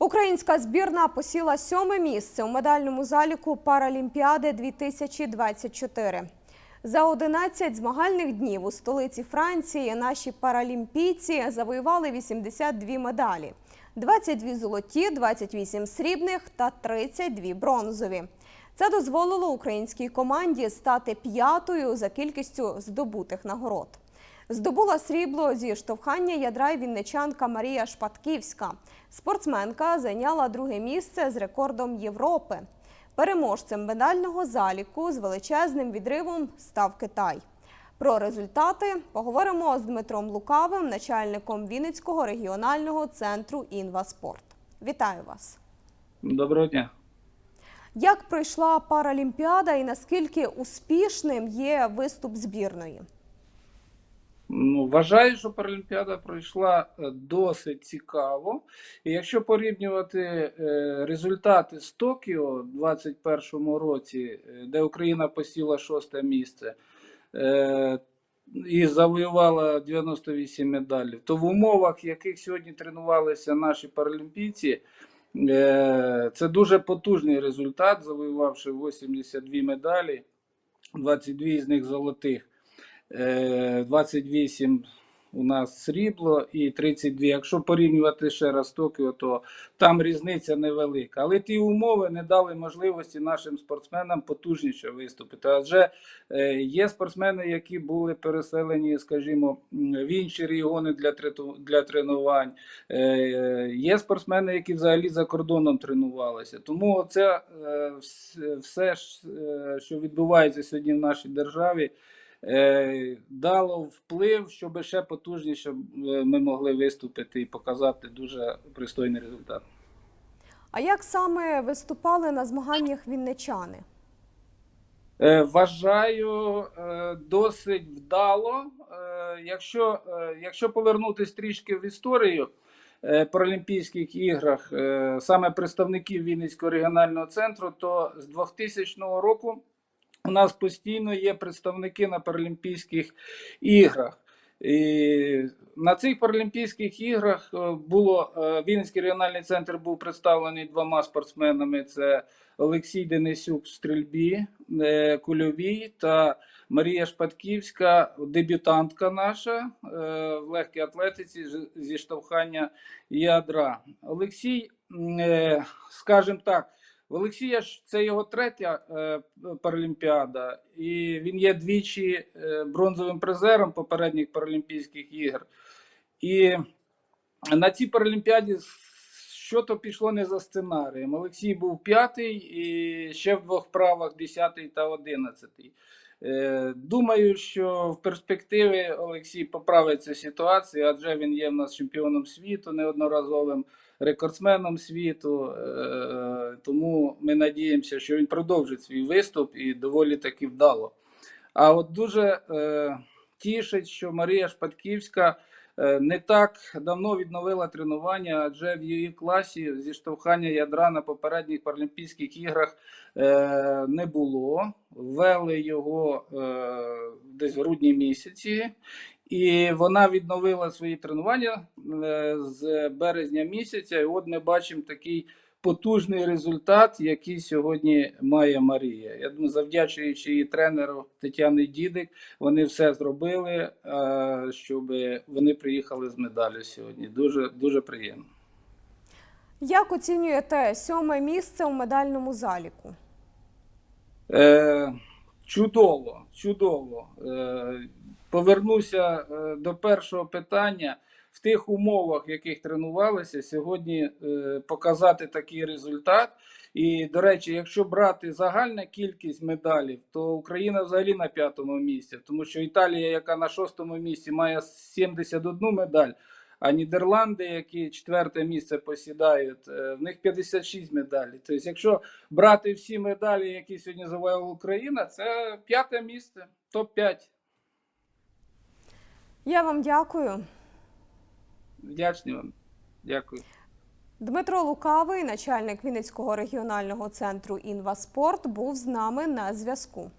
Українська збірна посіла сьоме місце у медальному заліку Паралімпіади 2024. За 11 змагальних днів у столиці Франції наші паралімпійці завоювали 82 медалі: 22 золоті, 28 срібних та 32 бронзові. Це дозволило українській команді стати п'ятою за кількістю здобутих нагород. Здобула срібло зі штовхання ядра й вінничанка Марія Шпатківська. Спортсменка зайняла друге місце з рекордом Європи. Переможцем медального заліку з величезним відривом став Китай. Про результати поговоримо з Дмитром Лукавим, начальником Вінницького регіонального центру «Інваспорт». Вітаю вас! Доброго дня. Як пройшла Паралімпіада і наскільки успішним є виступ збірної? Вважаю, що Паралімпіада пройшла е, досить цікаво. І якщо порівнювати е, результати з Токіо у 2021 році, е, де Україна посіла шосте місце і завоювала 98 медалей, то в умовах, в яких сьогодні тренувалися наші паралімпійці, це дуже потужний результат, завоювавши 82 медалі, 22 з них золотих. Е, 28 у нас срібло і 32. Якщо порівнювати ще раз Токіо, то там різниця невелика. Але ті умови не дали можливості нашим спортсменам потужніше виступити. Адже е, є спортсмени, які були переселені, скажімо, в інші регіони для, для тренувань. Е, Є спортсмени, які взагалі за кордоном тренувалися. Тому це е, все, е, що відбувається сьогодні в нашій державі е, дало вплив, щоб ще потужніше е, ми могли виступити і показати дуже пристойний результат. А як саме виступали на змаганнях вінничани? Е, Вважаю е, досить вдало. Е, Якщо, е, якщо повернутися трішки в історію е, Паралімпійських іграх, е, саме представників Вінницького регіонального центру, то з 2000 року у нас постійно є представники на Паралімпійських іграх. І на цих Паралімпійських іграх е, було е, Вінницький регіональний центр був представлений двома спортсменами: це Олексій Денисюк в стрільбі е, кульовій та Марія Шпатківська, дебютантка наша в легкій атлетиці зі штовхання ядра. Олексій, скажімо так, в Олексія ж це його третя е, паралімпіада, і він є двічі е, бронзовим призером попередніх Паралімпійських ігор. І на цій паралімпіаді що то пішло не за сценарієм. Олексій був п'ятий і ще в двох правах десятий та одинадцятий. Е, Думаю, що в перспективі Олексій поправить цю ситуацію, адже він є в нас чемпіоном світу неодноразовим рекордсменом світу. Е, Тому ми надіємося, що він продовжить свій виступ і доволі таки вдало. А от дуже е, тішить, що Марія Шпатківська не так давно відновила тренування, адже в її класі зіштовхання ядра на попередніх Паралімпійських іграх е, не було. Ввели його е, десь в грудні місяці. І вона відновила свої тренування е, з березня місяця. І от ми бачимо такий потужний результат, який сьогодні має Марія. Я думаю, завдячуючи її тренеру Тетяни Дідик, вони все зробили, е, щоб вони приїхали з медаллю сьогодні. Дуже дуже приємно. Як оцінюєте сьоме місце у медальному заліку? Е, чудово, чудово. Е, повернуся е, до першого питання. В тих умовах, в яких тренувалися, сьогодні е, показати такий результат. І, до речі, якщо брати загальна кількість медалів, то Україна взагалі на п'ятому місці, тому що Італія, яка на шостому місці, має 71 медаль. А Нідерланди, які четверте місце посідають, е, в них 56 медалей. Тобто, якщо брати всі медалі, які сьогодні завоювала Україна, це п'яте місце, топ-5. Я вам дякую. Вдячний вам. Дякую. Дмитро Лукавий, начальник Вінницького регіонального центру «Інваспорт», був з нами на зв'язку.